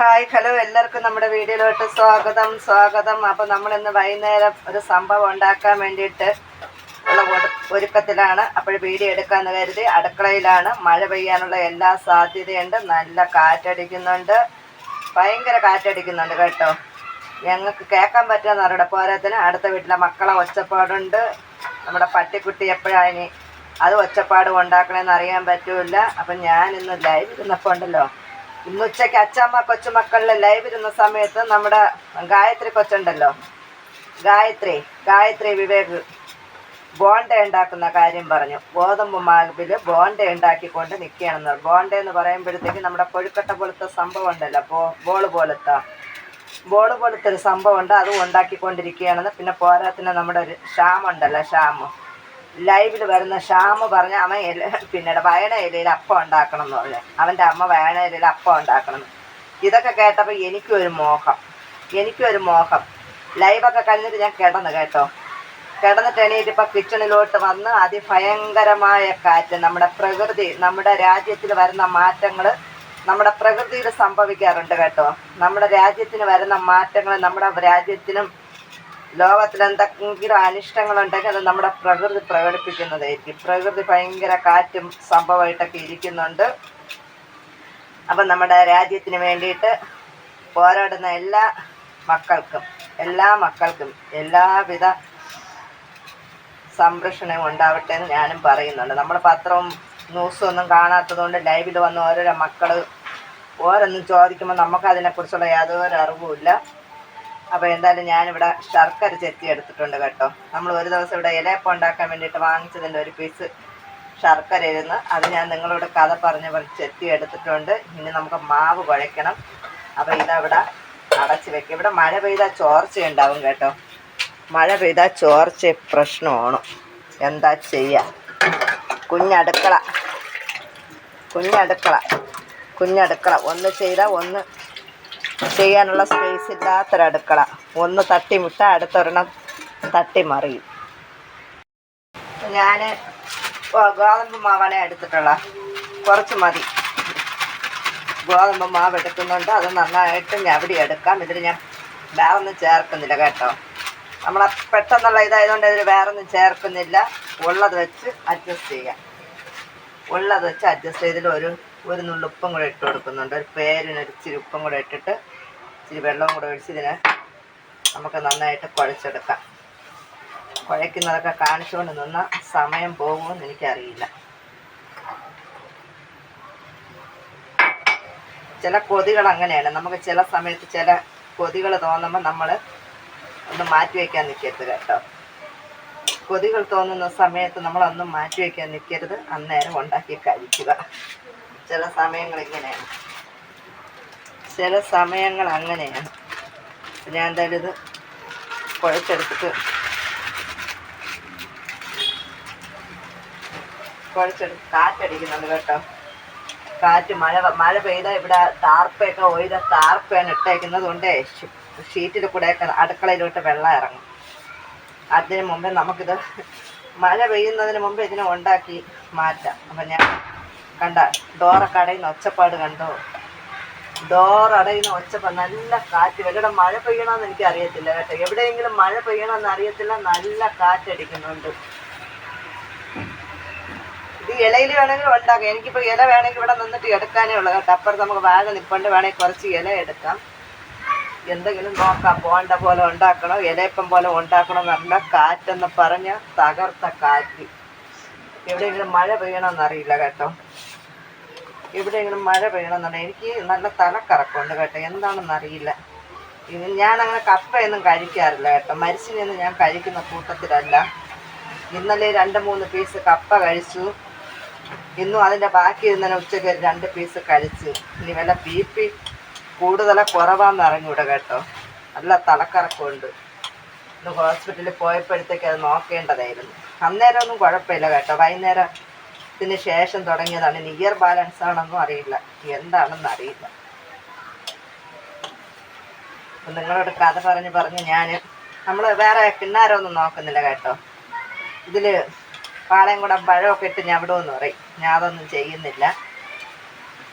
Hi hello എല്ലാവർക്കും നമ്മുടെ വീഡിയോയിലോട്ട് സ്വാഗതം സ്വാഗതം. അപ്പോൾ നമ്മൾ ഇന്ന് വൈകുന്നേരം ഒരു സംഭവം ഉണ്ടാക്കാൻ വേണ്ടിയിട്ട് ഉള്ള ഒരു- ഒരുക്കത്തിലാണ്. അപ്പോൾ വീഡിയോ എടുക്കാമെന്ന് കരുതി അടുക്കളയിലാണ്. മഴ പെയ്യാനുള്ള എല്ലാ സാധ്യതയുണ്ട്. നല്ല കാറ്റടിക്കുന്നുണ്ട്. ഭയങ്കര കാറ്റടിക്കുന്നുണ്ട് കേട്ടോ. ഞങ്ങൾക്ക് കേൾക്കാൻ പറ്റുമെന്ന് അവരുടെ പോരാത്തിന് അടുത്ത വീട്ടിലെ മക്കളെ ഒച്ചപ്പാടുണ്ട്. നമ്മുടെ പട്ടിക്കുട്ടി എപ്പോഴാണ് ഇനി അത് ഒച്ചപ്പാട് ഉണ്ടാക്കണമെന്ന് അറിയാൻ പറ്റൂല അപ്പം ഞാനിന്ന് ലൈവ് ഇരുന്നപ്പോൾ ഉണ്ടല്ലോ. ഇന്ന് ഉച്ചയ്ക്ക് അച്ചമ്മ കൊച്ചുമക്കളിലെ ലൈവ് ഇരുന്ന സമയത്ത് നമ്മുടെ ഗായത്രി കൊച്ചുണ്ടല്ലോ. ഗായത്രി ഗായത്രി വിവേക് ബോണ്ട ഉണ്ടാക്കുന്ന കാര്യം പറഞ്ഞു. ഗോതമ്പ് മാവിൽ ബോണ്ട ഉണ്ടാക്കിക്കൊണ്ട് നിൽക്കുകയാണെന്ന് ബോണ്ട എന്ന് പറയുമ്പോഴത്തേക്ക് നമ്മുടെ കൊഴുക്കട്ട പോലത്തെ സംഭവം ഉണ്ടല്ലോ. ബോ ബോൾ പോലത്തെ. ബോൾ പോലത്തെ ഒരു സംഭവം ഉണ്ട്. അതും ഉണ്ടാക്കിക്കൊണ്ടിരിക്കുകയാണെന്ന് പിന്നെ പോരാത്തിന് നമ്മുടെ ഒരു ഷ്യാമുണ്ടല്ലോ ഷ്യാമ് ലൈവിൽ വരുന്ന ഷാമ് പറഞ്ഞ അവൻ ഇല പിന്നീട് വയണ ഇലയിൽ അപ്പം ഉണ്ടാക്കണം എന്ന് പറഞ്ഞു. അവന്റെ അമ്മ വയണ ഇലയിൽ അപ്പം ഉണ്ടാക്കണം. ഇതൊക്കെ കേട്ടപ്പോൾ എനിക്കും ഒരു മോഹം. എനിക്കും ഒരു മോഹം. ലൈവൊക്കെ കഴിഞ്ഞിട്ട് ഞാൻ കിടന്നു കേട്ടോ. കിടന്നിട്ട് എണീറ്റ് ഇപ്പം കിച്ചണിലോട്ട് വന്ന് അതിഭയങ്കരമായ കാറ്റ്. നമ്മുടെ പ്രകൃതി നമ്മുടെ രാജ്യത്തിൽ വരുന്ന മാറ്റങ്ങൾ നമ്മുടെ പ്രകൃതിയിൽ സംഭവിക്കാറുണ്ട് കേട്ടോ. നമ്മുടെ രാജ്യത്തിന് വരുന്ന മാറ്റങ്ങൾ നമ്മുടെ രാജ്യത്തിനും ലോകത്തിൽ എന്തെങ്കിലും അനിഷ്ടങ്ങളുണ്ടെങ്കിൽ അത് നമ്മുടെ പ്രകൃതി പ്രകടിപ്പിക്കുന്നതായിരിക്കും. പ്രകൃതി ഭയങ്കര കാറ്റും സംഭവമായിട്ടൊക്കെ ഇരിക്കുന്നുണ്ട്. അപ്പം നമ്മുടെ രാജ്യത്തിന് വേണ്ടിയിട്ട് പോരാടുന്ന എല്ലാ മക്കൾക്കും എല്ലാ മക്കൾക്കും എല്ലാവിധ സംരക്ഷണവും ഉണ്ടാവട്ടെ എന്ന് ഞാനും പറയുന്നുണ്ട്. നമ്മൾ പത്രവും ന്യൂസും ഒന്നും കാണാത്തതുകൊണ്ട് ലൈവിൽ വന്ന ഓരോരോ മക്കൾ ഓരോന്നും ചോദിക്കുമ്പോൾ നമുക്ക് അതിനെക്കുറിച്ചുള്ള യാതൊരു അറിവുമില്ല. അപ്പോൾ എന്തായാലും ഞാനിവിടെ ശർക്കര ചെത്തി എടുത്തിട്ടുണ്ട് കേട്ടോ. നമ്മൾ ഒരു ദിവസം ഇവിടെ ഇലയപ്പം ഉണ്ടാക്കാൻ വേണ്ടിയിട്ട് വാങ്ങിച്ചതിന്റെ ഒരു പീസ് ശർക്കര ഇരുന്ന് അത് ഞാൻ നിങ്ങളോട് കഥ പറഞ്ഞ് പറഞ്ഞ് ചെത്തി എടുത്തിട്ടുണ്ട്. ഇനി നമുക്ക് മാവ് കുഴയ്ക്കണം. അപ്പോൾ ഇതവിടെ അടച്ച് വെക്കും. ഇവിടെ മഴ പെയ്താൽ ചോർച്ച ഉണ്ടാവും കേട്ടോ. മഴ പെയ്താൽ ചോർച്ച പ്രശ്നമാണ്. എന്താ ചെയ്യുക കുഞ്ഞടുക്കള. കുഞ്ഞടുക്കള. കുഞ്ഞടുക്കള. ഒന്ന് ചെയ്താൽ ഒന്ന് ചെയ്യാനുള്ള സ്പേസ് ഇല്ലാത്തൊരടുക്കള. ഒന്ന് തട്ടി മുട്ട അടുത്തൊരെണ്ണം തട്ടി മറിയും ഞാൻ ഗോതമ്പ് മാവാണ് എടുത്തിട്ടുള്ള. കുറച്ച് മതി. ഗോതമ്പ് മാവ് എടുക്കുന്നുണ്ട്. അത് നന്നായിട്ട് ഞവടി എടുക്കാം. ഇതിൽ ഞാൻ വേറെ ഒന്നും ചേർക്കുന്നില്ല കേട്ടോ. നമ്മൾ പെട്ടെന്നുള്ള ഇതായതുകൊണ്ട് വേറെ ഒന്നും ചേർക്കുന്നില്ല. ഉള്ളത് വെച്ച് അഡ്ജസ്റ്റ് ചെയ്യാം. ഉള്ളത് വെച്ച് അഡ്ജസ്റ്റ് ചെയ്തിൽ ഒരു ഒരു നുള്ളു ഉപ്പും കൂടെ ഇട്ട് കൊടുക്കുന്നുണ്ട്. ഒരു പേരിന് ഇച്ചിരി ഉപ്പും കൂടെ ഇട്ടിട്ട് ഇച്ചിരി വെള്ളവും കൂടെ ഒഴിച്ച് ഇതിനെ നമുക്ക് നന്നായിട്ട് കുഴച്ചെടുക്കാം. കുഴയ്ക്കുന്നതൊക്കെ കാണിച്ചുകൊണ്ട് നിന്ന സമയം പോകുമെന്ന് എനിക്കറിയില്ല. ചില കൊതികൾ അങ്ങനെയാണ്. നമുക്ക് ചില സമയത്ത് ചില കൊതികൾ തോന്നുമ്പോൾ നമ്മൾ ഒന്ന് മാറ്റി വയ്ക്കാൻ നിൽക്കരുത് കേട്ടോ. കൊതികൾ തോന്നുന്ന സമയത്ത് നമ്മളൊന്നും മാറ്റി വയ്ക്കാൻ നിൽക്കരുത് അന്നേരം ഉണ്ടാക്കി കഴിക്കുക. ചില സമയങ്ങൾ ഇങ്ങനെയാണ് ചില സമയങ്ങൾ അങ്ങനെയാണ്. ഞാൻ എന്തായാലും ഇത് കുഴച്ചെടുത്തിട്ട് കുഴച്ചെടുത്ത് കാറ്റടിക്കുന്നുണ്ട് കേട്ടോ. കാറ്റ് മഴ മഴ പെയ്താൽ ഇവിടെ താർപ്പയൊക്കെ ഒഴിത താർപ്പയാണ് ഇട്ടേക്കുന്നത് കൊണ്ട് ഷീറ്റിൽ കൂടെയൊക്കെ അടുക്കളയിലോട്ട് വെള്ളം ഇറങ്ങും. അതിന് മുമ്പേ നമുക്കിത് മഴ പെയ്യുന്നതിന് മുമ്പ് ഇതിനെ ഉണ്ടാക്കി മാറ്റാം. അപ്പം ഞാൻ കണ്ട ഡോറൊക്കെ അടയുന്ന ഒച്ചപ്പാട് കണ്ടോ. ഡോർ അടയുന്ന ഒച്ചപ്പാട് നല്ല കാറ്റ് എവിടെ മഴ പെയ്യണമെന്ന് എനിക്ക് അറിയത്തില്ല കേട്ടോ. എവിടെയെങ്കിലും മഴ പെയ്യണമെന്ന് അറിയത്തില്ല നല്ല കാറ്റടിക്കുന്നുണ്ട് ഇത് ഇലയിൽ വേണമെങ്കിൽ ഉണ്ടാക്കാം. എനിക്കിപ്പോൾ ഇല വേണമെങ്കിൽ ഇവിടെ നിന്നിട്ട് എടുക്കാനേ ഉള്ളൂ കേട്ടോ. അപ്പുറത്ത് നമുക്ക് വാഴ നിപ്പണ്ട് വേണമെങ്കിൽ കുറച്ച് ഇല എടുക്കാം. എന്തെങ്കിലും നോക്കാം പോണ്ട പോലെ ഉണ്ടാക്കണോ ഇലയപ്പം പോലെ ഉണ്ടാക്കണോ നല്ല കാറ്റെന്ന് പറഞ്ഞ തകർത്ത കാറ്റ്. എവിടെയെങ്കിലും മഴ പെയ്യണമെന്നറിയില്ല കേട്ടോ. എവിടെയെങ്കിലും മഴ പെയ്യണമെന്നുണ്ടെങ്കിൽ എനിക്ക് നല്ല തലക്കറക്കമുണ്ട് കേട്ടോ. എന്താണെന്ന് അറിയില്ല. ഇത് ഞാനങ്ങനെ കപ്പയൊന്നും കഴിക്കാറില്ല കേട്ടോ. മരിച്ചിനൊന്നും ഞാൻ കഴിക്കുന്ന കൂട്ടത്തിലല്ല. ഇന്നലെ രണ്ട് മൂന്ന് പീസ് കപ്പ കഴിച്ചു. ഇന്നും അതിന്റെ ബാക്കി ഇന്നലെ ഉച്ചയ്ക്ക് രണ്ട് പീസ് കഴിച്ചു. ഇനി വല്ല ബി പി കൂടുതല കുറവാന്ന് അറിഞ്ഞൂടെ കേട്ടോ. നല്ല തലക്കറക്കമുണ്ട്. ഇന്ന് ഹോസ്പിറ്റലിൽ പോയപ്പോഴത്തേക്ക് അത് നോക്കേണ്ടതായിരുന്നു. അന്നേരം ഒന്നും കുഴപ്പമില്ല കേട്ടോ. വൈകുന്നേരത്തിന് ശേഷം തുടങ്ങിയതാണ്. നിയർ ബാലൻസ് ആണെന്നും അറിയില്ല. എന്താണെന്ന് അറിയില്ല. നിങ്ങളോട് കഥ പറഞ്ഞ് പറഞ്ഞ് ഞാൻ നമ്മൾ വേറെ കിണ്ണാരമൊന്നും നോക്കുന്നില്ല കേട്ടോ. ഇതിൽ പാളയം കൂടെ പഴമൊക്കെ ഇട്ട് ഞാൻ ഞവിടുമെന്ന് പറയും. ഞാൻ അതൊന്നും ചെയ്യുന്നില്ല.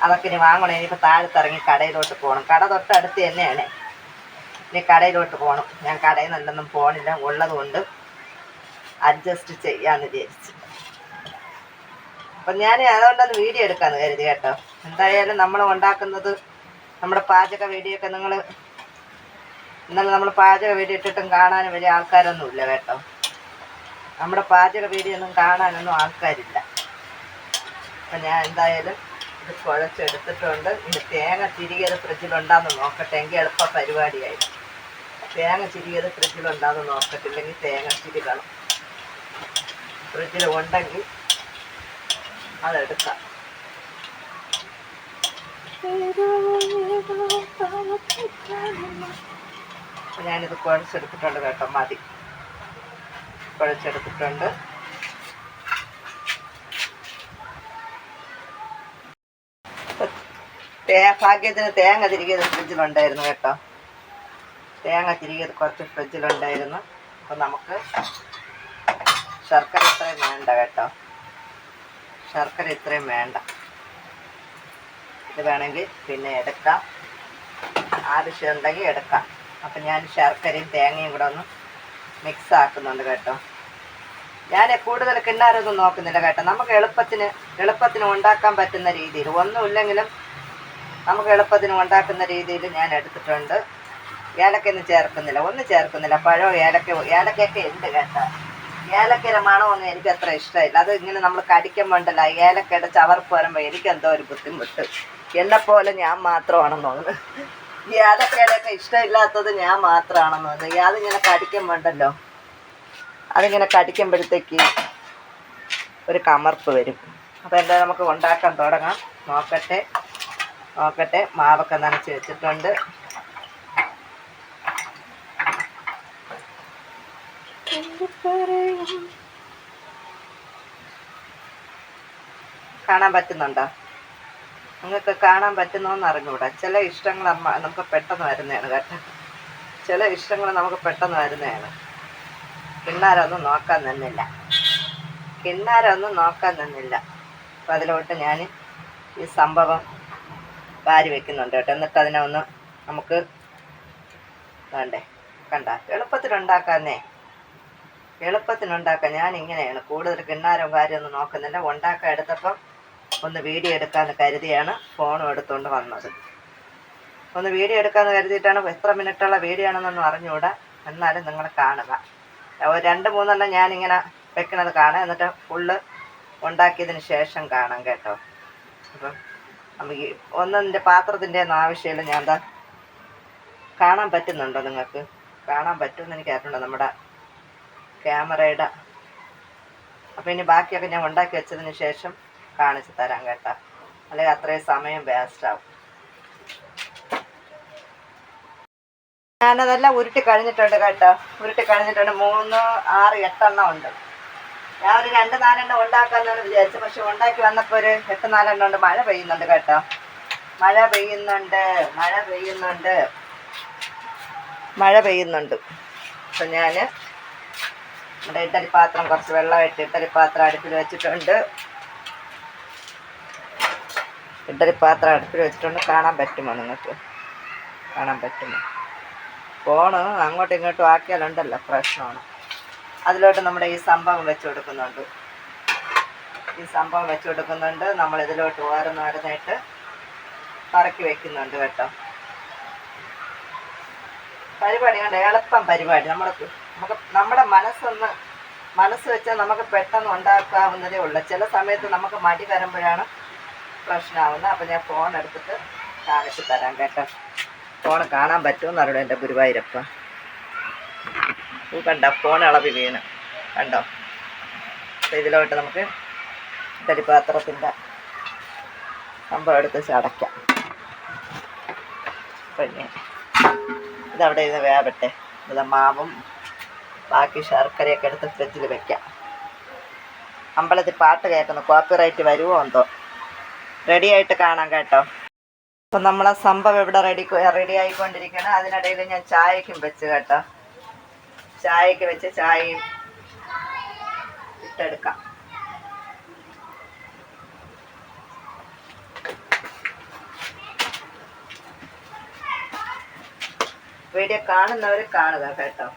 അതൊക്കെ ഇനി വാങ്ങണം. ഇനിയിപ്പോൾ താഴത്തിറങ്ങി കടയിലോട്ട് പോകണം. കട തൊട്ടടുത്ത് തന്നെയാണ്. ഇനി കടയിലോട്ട് പോകണം. ഞാൻ കടയിൽ നിന്നൊന്നും പോകണില്ല ഉള്ളതുകൊണ്ട് അഡ്ജസ്റ്റ് ചെയ്യാമെന്ന് വിചാരിച്ചു. അപ്പം ഞാൻ അതുകൊണ്ടൊന്ന് വീഡിയോ എടുക്കാമെന്ന് കരുതി കേട്ടോ. എന്തായാലും നമ്മൾ ഉണ്ടാക്കുന്നത് നമ്മുടെ പാചക വീഡിയോ ഒക്കെ നിങ്ങൾ ഇന്നലെ നമ്മൾ പാചക വീഡിയോ ഇട്ടിട്ടും കാണാനും വലിയ ആൾക്കാരൊന്നും ഇല്ല കേട്ടോ. നമ്മുടെ പാചക വീഡിയോ ഒന്നും കാണാനൊന്നും ആൾക്കാരില്ല. അപ്പം ഞാൻ എന്തായാലും ഇത് കുഴച്ചെടുത്തിട്ടുണ്ട്. ഇനി തേങ്ങ തിരികെ ഫ്രിഡ്ജിലുണ്ടാന്ന് നോക്കട്ടെ. എങ്കിൽ എളുപ്പ പരിപാടിയായി. തേങ്ങ ചിരിയത് ഫ്രിഡ്ജിലുണ്ടാന്ന് നോക്കട്ടില്ലെങ്കിൽ തേങ്ങ ചിരിക്കണം ഫ്രിഡ്ജിൽ ഉണ്ടെങ്കിൽ അതെടുക്കാം. ഞാനിത് കുഴച്ചെടുത്തിട്ടുണ്ട് കേട്ടോ മതി. കുഴച്ചെടുത്തിട്ടുണ്ട്. ഭാഗ്യത്തിന് തേങ്ങ തിരികെ ഫ്രിഡ്ജിലുണ്ടായിരുന്നു കേട്ടോ. തേങ്ങ തിരികെ കുറച്ച് ഫ്രിഡ്ജിലുണ്ടായിരുന്നു. അപ്പം നമുക്ക് ശർക്കര ഇത്രയും വേണ്ട കേട്ടോ. ശർക്കര ഇത്രയും വേണ്ട. ഇത് വേണമെങ്കിൽ പിന്നെ എടുക്കാം. ആവശ്യമുണ്ടെങ്കിൽ എടുക്കാം. അപ്പം ഞാൻ ശർക്കരയും തേങ്ങയും കൂടെ ഒന്ന് മിക്സ് ആക്കുന്നുണ്ട് കേട്ടോ. ഞാൻ കൂടുതൽ കിണ്ണാരൊന്നും നോക്കുന്നില്ല കേട്ടോ. നമുക്ക് എളുപ്പത്തിന് എളുപ്പത്തിന് ഉണ്ടാക്കാൻ പറ്റുന്ന രീതിയിൽ ഒന്നുമില്ലെങ്കിലും നമുക്ക് എളുപ്പത്തിന് ഉണ്ടാക്കുന്ന രീതിയിൽ ഞാൻ എടുത്തിട്ടുണ്ട്. ഏലക്കൊന്നും ചേർക്കുന്നില്ല ഒന്നും ചേർക്കുന്നില്ല. പഴോ ഏലക്ക ഏലക്കൊക്കെ ഉണ്ട് കേട്ടോ. ഏലക്കയുടെ മണമൊന്നും എനിക്ക് അത്ര ഇഷ്ടമില്ല. അത് ഇങ്ങനെ നമ്മൾ കടിക്കാൻ വേണ്ടല്ല ഏലക്കയുടെ ചവർപ്പ് വരുമ്പോൾ എനിക്ക് എന്തോ ഒരു ബുദ്ധിമുട്ട്. എന്നെപ്പോലെ ഞാൻ മാത്രമാണെന്ന് തോന്നുന്നു. ഈ ഏലക്കയുടെ ഒക്കെ ഇഷ്ടമില്ലാത്തത് ഞാൻ മാത്രമാണെന്ന് തോന്നുന്നു. അതിങ്ങനെ കടിക്കാൻ വേണ്ടല്ലോ. അതിങ്ങനെ കടിക്കുമ്പോഴത്തേക്ക് ഒരു കമർപ്പ് വരും. അപ്പോൾ എന്താ നമുക്ക് ഉണ്ടാക്കാൻ തുടങ്ങാം. നോക്കട്ടെ. നോക്കട്ടെ. മാവൊക്കെ നനച്ച് വെച്ചിട്ടുണ്ട്. കാണാൻ പറ്റുന്നുണ്ടോ? നിങ്ങൾക്ക് കാണാൻ പറ്റുന്നോന്ന് അറിഞ്ഞൂടാ. ചില ഇഷ്ടങ്ങൾ അമ്മ നമുക്ക് പെട്ടെന്ന് വരുന്നതാണ് കേട്ടോ. ചില ഇഷ്ടങ്ങൾ നമുക്ക് പെട്ടെന്ന് വരുന്നതാണ്. കിണ്ണാരൊന്നും നോക്കാൻ നിന്നില്ല. കിണ്ണാരൊന്നും നോക്കാൻ നിന്നില്ല. അപ്പം അതിലോട്ട് ഞാൻ ഈ സംഭവം വാരി വെക്കുന്നുണ്ട് കേട്ടോ. എന്നിട്ട് അതിനെ ഒന്ന് നമുക്ക് വേണ്ടേ? കണ്ട. എളുപ്പത്തിലുണ്ടാക്കാന്നേ. എളുപ്പത്തിനുണ്ടാക്കാം ഞാൻ ഇങ്ങനെയാണ് കൂടുതൽ കിണ്ണാരോ കാര്യമൊന്നും നോക്കുന്നില്ല. ഉണ്ടാക്കാൻ എടുത്തപ്പം ഒന്ന് വീഡിയോ എടുക്കാമെന്ന് കരുതിയാണ് ഫോണും എടുത്തുകൊണ്ട് വന്നത്. ഒന്ന് വീഡിയോ എടുക്കാമെന്ന് കരുതിയിട്ടാണ് എത്ര മിനിറ്റുള്ള വീഡിയോ ആണെന്നൊന്നും അറിഞ്ഞുകൂടാ. എന്നാലും നിങ്ങൾ കാണുക. ഒരു രണ്ട് മൂന്നെണ്ണം ഞാനിങ്ങനെ വെക്കണത് കാണാം. എന്നിട്ട് ഫുള്ള് ഉണ്ടാക്കിയതിന് ശേഷം കാണാം കേട്ടോ. അപ്പം നമുക്ക് ഒന്നിന്റെ പാത്രത്തിന്റെ ഒന്നും ആവശ്യമില്ല. ഞാൻ എന്താ കാണാൻ പറ്റുന്നുണ്ടോ നിങ്ങൾക്ക്? കാണാൻ പറ്റുമെന്ന് എനിക്ക് അറിഞ്ഞുണ്ടോ നമ്മുടെ ക്യാമറയുടെ. അപ്പം ഇനി ബാക്കിയൊക്കെ ഞാൻ ഉണ്ടാക്കി വെച്ചതിന് ശേഷം കാണിച്ചു തരാം കേട്ടോ. അല്ലെങ്കിൽ അത്രയും സമയം വേസ്റ്റ് ആവും. ഞാനതെല്ലാം ഉരുട്ടി കഴിഞ്ഞിട്ടുണ്ട് കേട്ടോ. ഉരുട്ടി കഴിഞ്ഞിട്ടുണ്ട്. മൂന്ന് ആറ് എട്ടെണ്ണം ഉണ്ട്. ഞാൻ ഒരു രണ്ട് നാലെണ്ണം ഉണ്ടാക്കാന്നാണ് വിചാരിച്ചത്. പക്ഷെ ഉണ്ടാക്കി വന്നപ്പോൾ ഒരു എട്ട് നാലെണ്ണം ഉണ്ട്. മഴ പെയ്യുന്നുണ്ട് കേട്ടോ. മഴ പെയ്യുന്നുണ്ട്. മഴ പെയ്യുന്നുണ്ട്. മഴ പെയ്യുന്നുണ്ട്. അപ്പം ഞാൻ നമ്മുടെ ഇഡലി പാത്രം കുറച്ച് വെള്ളമായിട്ട് ഇഡലി പാത്രം അടുപ്പിൽ വെച്ചിട്ടുണ്ട്. ഇഡലി പാത്രം അടുപ്പിൽ വെച്ചിട്ടുണ്ട്. കാണാൻ പറ്റുമോ നിങ്ങൾക്ക്? കാണാൻ പറ്റുമോ? ഫോണ് അങ്ങോട്ടും ഇങ്ങോട്ടും ആക്കിയാലുണ്ടല്ലോ പ്രശ്നമാണ്. അതിലോട്ട് നമ്മുടെ ഈ സംഭവം വെച്ച് കൊടുക്കുന്നുണ്ട്. ഈ സംഭവം വെച്ച് കൊടുക്കുന്നുണ്ട്. നമ്മൾ ഇതിലോട്ട് ഓരോന്നോരോന്നായിട്ട് പറക്കി വെക്കുന്നുണ്ട് കേട്ടോ. പരിപാടി കണ്ട? എളുപ്പം പരിപാടി. നമ്മൾ നമുക്ക് നമ്മുടെ മനസ്സൊന്ന് മനസ്സ് വെച്ചാൽ നമുക്ക് പെട്ടെന്ന് ഉണ്ടാക്കാവുന്നതേ ഉള്ളൂ. ചില സമയത്ത് നമുക്ക് മടി വരുമ്പോഴാണ് പ്രശ്നമാവുന്നത് അപ്പം ഞാൻ ഫോൺ എടുത്തിട്ട് കാണിച്ചു തരാം കേട്ടോ. ഫോൺ കാണാൻ പറ്റുമെന്ന് അറിയണം എന്റെ ഗുരുവായൂരപ്പ. കണ്ട ഫോൺ ഇളവി വീണ്. കണ്ടോ? അപ്പം ഇതിലോട്ട് നമുക്ക് തടിപാത്രത്തിന്റെ സംഭവം എടുത്ത് ചടയ്ക്കാം പിന്നെ ഇതവിടെ ഇത് വേവട്ടെ. ഇത് മാവും ബാക്കി ശർക്കരയൊക്കെ എടുത്ത് ഫ്രിഡ്ജിൽ വെക്കാം. അമ്പലത്തിൽ പാട്ട് കേൾക്കുന്നു കോപ്പിറൈറ്റ് വരുമോ എന്തോ? റെഡി ആയിട്ട് കാണാം കേട്ടോ. അപ്പം നമ്മളെ സംഭവം ഇവിടെ റെഡി റെഡി ആയിക്കൊണ്ടിരിക്കണം അതിനിടയിൽ ഞാൻ ചായക്കും വെച്ച് കേട്ടോ. ചായക്ക് വെച്ച് ചായയും ഇട്ടെടുക്കാം. വീഡിയോ കാണുന്നവർ കാണുക കേട്ടോ.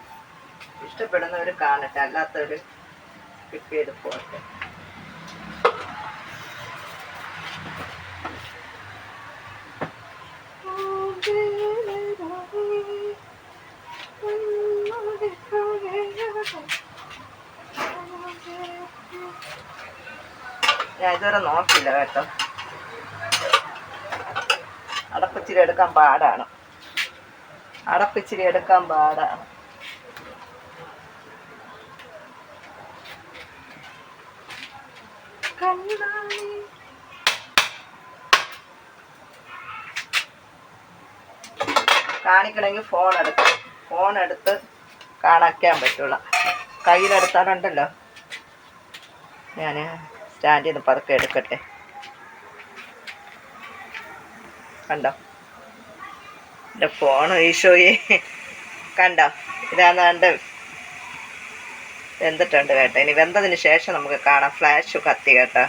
ഇഷ്ടപ്പെടുന്നവർ കാണട്ടെ അല്ലാത്തവർ സ്കിപ്പ് ചെയ്ത് പോകട്ടെ ഞാൻ ഇതുവരെ നോക്കില്ല കേട്ടോ. അടപ്പിച്ചിരി എടുക്കാൻ പാടാണ്. അടപ്പിച്ചിരി എടുക്കാൻ പാടാണ് കാണിക്കണമെങ്കിൽ ഫോൺ എടുത്ത് ഫോൺ എടുത്ത് കാണിക്കാൻ പറ്റുള്ള. കയ്യിലെടുത്താലുണ്ടല്ലോ ഞാൻ സ്റ്റാൻഡിൽ ചെയ്ത് പതുക്കെ എടുക്കട്ടെ. കണ്ടോ? എന്റെ ഫോൺ ഈശോയെ. കണ്ടോ? ഇതാണ് കണ്ട് വെന്തിട്ടുണ്ട് കേട്ടോ. ഇനി വെന്തതിന് ശേഷം നമുക്ക് കാണാം. ഫ്ലാഷ് കത്തി കേട്ടോ.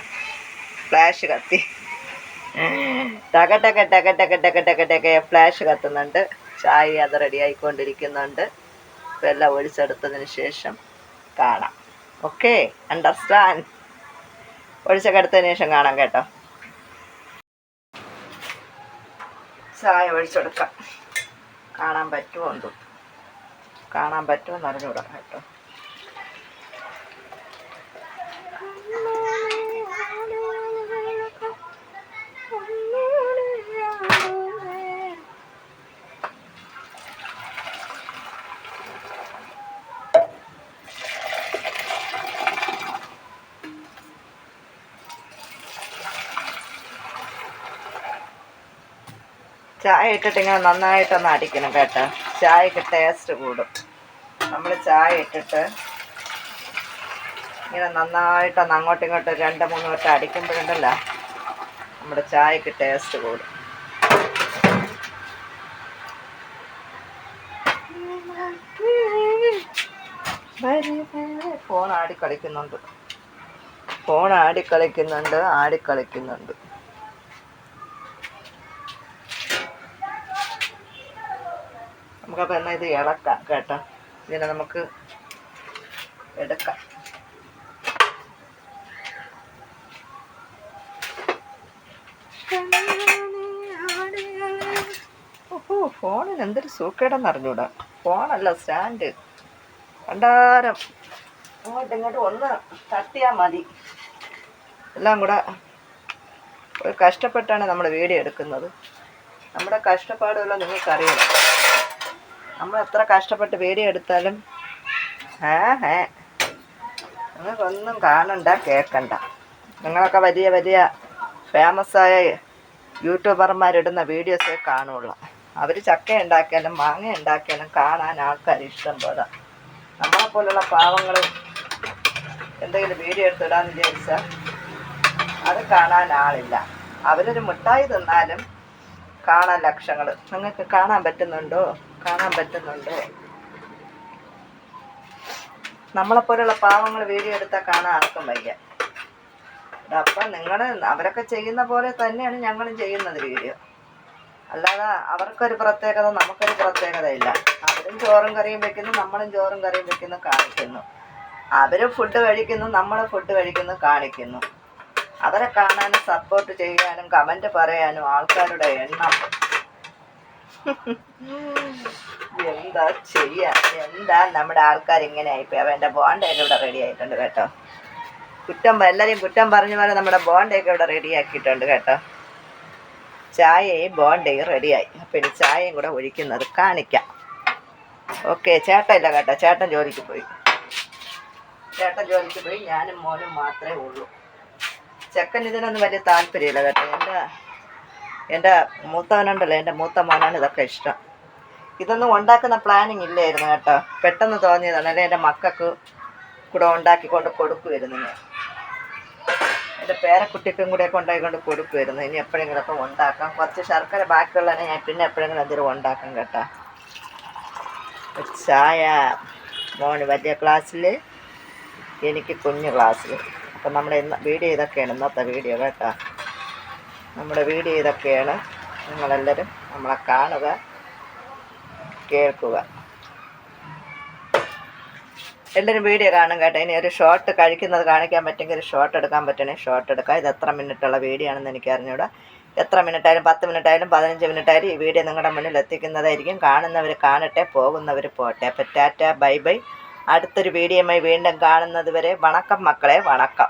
ഫ്ലാഷ് കത്തി. ടക ടക ടക ടക ടക ടക ടക ഫ്ലാഷ് കത്തുന്നുണ്ട്. ചായ അത് റെഡി ആയിക്കൊണ്ടിരിക്കുന്നുണ്ട്. ഇപ്പം എല്ലാം ഒഴിച്ചെടുത്തതിന് ശേഷം കാണാം. ഓക്കെ അണ്ടർസ്റ്റാൻഡ് ഒഴിച്ചൊക്കെ എടുത്തതിന് ശേഷം കാണാം കേട്ടോ. ചായ ഒഴിച്ചെടുക്കാം. കാണാൻ പറ്റുമോ എന്തോ? കാണാൻ പറ്റുമോ എന്ന് അറിഞ്ഞൂടാ കേട്ടോ. ചായ ഇട്ടിട്ട് ഇങ്ങനെ നന്നായിട്ടൊന്ന് അടിക്കണം കേട്ടോ. ചായക്ക് ടേസ്റ്റ് കൂടും. നമ്മൾ ചായ ഇട്ടിട്ട് ഇങ്ങനെ നന്നായിട്ടൊന്ന് അങ്ങോട്ടും ഇങ്ങോട്ടും രണ്ട് മൂന്ന് വട്ടം അടിക്കുമ്പോഴുണ്ടല്ലോ നമ്മുടെ ചായക്ക് ടേസ്റ്റ് കൂടും. ഫോൺ ആടിക്കളിക്കുന്നുണ്ട് ഫോൺ ആടിക്കളിക്കുന്നുണ്ട് ആടിക്കളിക്കുന്നുണ്ട് നമുക്കപ്പോൾ എന്നാൽ ഇത് ഇളക്കാം കേട്ടോ. ഇതിനെ നമുക്ക് എടുക്കാം. ഓഹോ ഫോണിന് എന്തൊരു സൂക്കേടെന്ന് അറിഞ്ഞൂടാ. ഫോണല്ല സ്റ്റാൻഡ്. കണ്ടാരം അങ്ങോട്ട് ഇങ്ങോട്ട് ഒന്ന് തട്ടിയാൽ മതി. എല്ലാം കൂടെ കഷ്ടപ്പെട്ടാണ് നമ്മൾ വീഡിയോ എടുക്കുന്നത്. നമ്മുടെ കഷ്ടപ്പാടുമല്ലോ നിങ്ങൾക്കറിയണം. നമ്മൾ എത്ര കഷ്ടപ്പെട്ട് പേടിയെടുത്താലും ഏ ഏ നിങ്ങൾക്കൊന്നും കാണണ്ട കേൾക്കണ്ട. നിങ്ങളൊക്കെ വലിയ വലിയ ഫേമസായ യൂട്യൂബർമാരിടുന്ന വീഡിയോസേ കാണുള്ളൂ. അവർ ചക്ക ഉണ്ടാക്കിയാലും മാങ്ങ ഉണ്ടാക്കിയാലും കാണാൻ ആൾക്കാർ ഇഷ്ടം പോലെ നമ്മളെപ്പോലുള്ള പാവങ്ങൾ എന്തെങ്കിലും വീഡിയോ എടുത്തിടാന്ന് വിചാരിച്ചാൽ അത് കാണാൻ ആളില്ല. അവരൊരു മിഠായി തിന്നാലും കാണാൻ ലക്ഷങ്ങൾ നിങ്ങൾക്ക് കാണാൻ പറ്റുന്നുണ്ടോ? കാണാൻ പറ്റുന്നുണ്ട്. നമ്മളെപ്പോലുള്ള പാവങ്ങൾ വീഡിയോ എടുത്താൽ കാണാൻ ആർക്കും വയ്യ. അപ്പം നിങ്ങൾ അവരൊക്കെ ചെയ്യുന്ന പോലെ തന്നെയാണ് ഞങ്ങളും ചെയ്യുന്നത് വീഡിയോ. അല്ലാതെ അവർക്കൊരു പ്രത്യേകത നമുക്കൊരു പ്രത്യേകതയില്ല അവരും ചോറും കറിയും വെക്കുന്നു നമ്മളും ചോറും കറിയും വെക്കുന്നു കാണിക്കുന്നു. അവർ ഫുഡ് കഴിക്കുന്നു നമ്മൾ ഫുഡ് കഴിക്കുന്നു കാണിക്കുന്നു. അവരെ കാണാനും സപ്പോർട്ട് ചെയ്യാനും കമന്റ് പറയാനും ആൾക്കാരുടെ എണ്ണം എന്താ ചെയ്യാ? എന്താ നമ്മുടെ ആൾക്കാർ ഇങ്ങനെ ആയിപ്പോയി? അവ എന്റെ ബോണ്ടയൊക്കെ ഇവിടെ റെഡി ആയിട്ടുണ്ട് കേട്ടോ. കുറ്റം എല്ലാവരെയും കുറ്റം പറഞ്ഞ പോലെ നമ്മുടെ ബോണ്ടയൊക്കെ ഇവിടെ റെഡി ആക്കിയിട്ടുണ്ട് കേട്ടോ. ചായയും ബോണ്ടയും റെഡിയായി അപ്പം ഇനി ചായയും കൂടെ ഒഴിക്കുന്നത് കാണിക്കാം. ഓക്കെ ചേട്ടൻ ഇല്ല കേട്ടോ. ചേട്ടൻ ജോലിക്ക് പോയി. ചേട്ടൻ ജോലിക്ക് പോയി. ഞാനും മോനും മാത്രമേ ഉള്ളൂ. ചെക്കൻ ഇതിനൊന്നും വലിയ താല്പര്യമില്ല കേട്ടോ. എന്റെ എന്റെ മൂത്തവനുണ്ടല്ലോ എന്റെ മൂത്ത മോനാണ് ഇതൊക്കെ ഇഷ്ടം. ഇതൊന്നും ഉണ്ടാക്കുന്ന പ്ലാനിങ് ഇല്ലായിരുന്നു കേട്ടോ. പെട്ടെന്ന് തോന്നിയതാണ്. അല്ലെങ്കിൽ എന്റെ മക്കൾക്ക് കൂടെ ഉണ്ടാക്കിക്കൊണ്ട് കൊടുക്കുമായിരുന്നു ഞാൻ. എന്റെ പേരക്കുട്ടിക്കും കൂടെ കൊണ്ടായി കൊണ്ട് കൊടുക്കുമായിരുന്നു ഇനി എപ്പോഴെങ്കിലും ഒക്കെ ഉണ്ടാക്കാം. കുറച്ച് ശർക്കര ബാക്കിയുള്ളതിനെ ഞാൻ പിന്നെ എപ്പോഴെങ്കിലും എന്തെങ്കിലും ഉണ്ടാക്കാം കേട്ടോ. ചായ. മോന് വലിയ ക്ലാസ്സിൽ എനിക്ക് കുഞ്ഞ് ക്ലാസ്സിൽ അപ്പം നമ്മുടെ ഇന്ന് വീഡിയോ ഇതൊക്കെയാണ് ഇന്നത്തെ വീഡിയോ കേട്ടോ. നമ്മുടെ വീഡിയോ ഇതൊക്കെയാണ്. നിങ്ങളെല്ലാവരും നമ്മളെ കാണുക കേൾക്കുക. എല്ലാവരും വീഡിയോ കാണും കേട്ടോ. ഇനി ഒരു ഷോർട്ട് കഴിക്കുന്നത് കാണിക്കാൻ പറ്റുമെങ്കിൽ ഒരു ഷോർട്ട് എടുക്കാൻ പറ്റണേ. ഷോർട്ട് എടുക്കാം. ഇത് എത്ര മിനിറ്റുള്ള വീഡിയോ ആണെന്ന് എനിക്ക് അറിഞ്ഞൂടാ. എത്ര മിനിറ്റ് ആയാലും പത്ത് മിനിറ്റ് ആയാലും പതിനഞ്ച് മിനിറ്റ് ആയാലും ഈ വീഡിയോ നിങ്ങളുടെ മുന്നിൽ എത്തിക്കുന്നതായിരിക്കും. കാണുന്നവർ കാണട്ടെ പോകുന്നവർ പോട്ടെ. അപ്പം ടാറ്റ ബൈ ബൈ. അടുത്തൊരു വീഡിയോയുമായി വീണ്ടും കാണുന്നത് വരെ വണക്കം മക്കളെ വണക്കം.